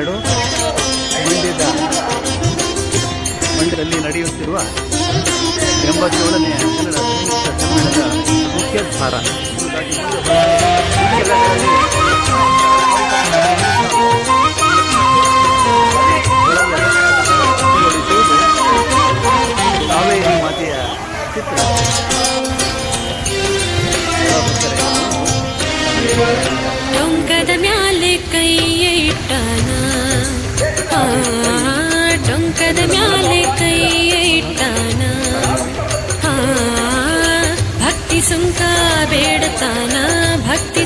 ಎರಡು ಮಂಡ್ಯದ ಮಂಡ್ಯದಲ್ಲಿ ನಡೆಯುತ್ತಿರುವ ಎಂಬತ್ತೇಳನೇ ಕನ್ನಡ ಸಮ್ಮೇಳನದ ಮುಖ್ಯ ಮುಖ್ಯಧಾರ सुंता भेडता ना भक्ति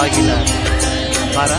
உருவாகினார் பாரா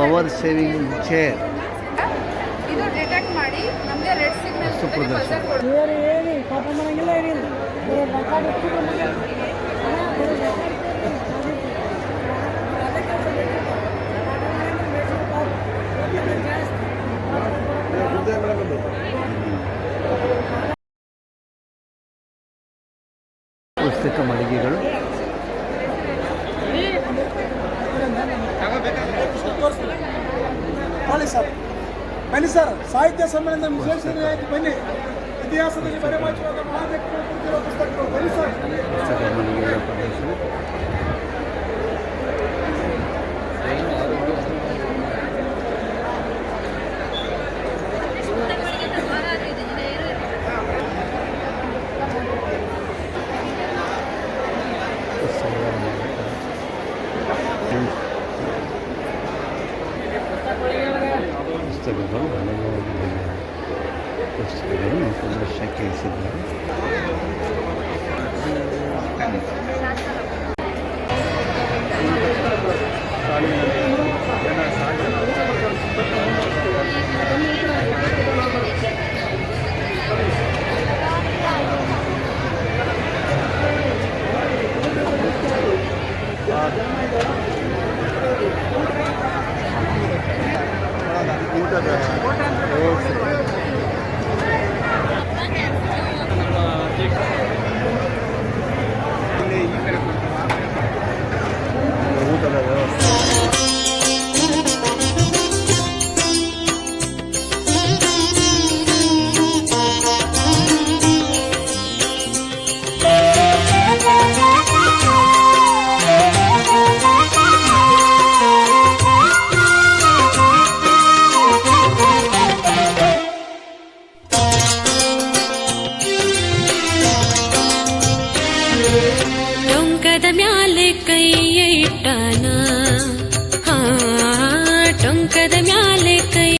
ಪವರ್ ಸೇವಿಂಗ್ ಚೇರ್ ಇದು ಡಿಟೆಕ್ಟ್ ಮಾಡಿ ನಮಗೆ ರೆಡ್ ಸಿಗ್ನಲ್ ಪ್ರದರ್ಶನ. ಏರಿ ಏರಿ ಬನ್ನಿ ಸರ್ ಬನ್ನಿ ಸರ್ ಸಾಹಿತ್ಯ ಸಮ್ಮೇಳನದ ವಿಶೇಷ ರಿಯಾಯಿತಿ ಬನ್ನಿ ಇತಿಹಾಸದಲ್ಲಿ ಬರೆಮಾಚುವಾಗ ಮಹಾನ್ ವ್ಯಕ್ತಿಗಳು ಬರೆದಿರೋ ಪುಸ್ತಕಗಳು ಬನ್ನಿ ಸರ್ ಪುಸ್ತಕ ಮಳಿಗೆಗಳ पुस्तकम् अनुभवं पुस्तकम् उपदर्शकम्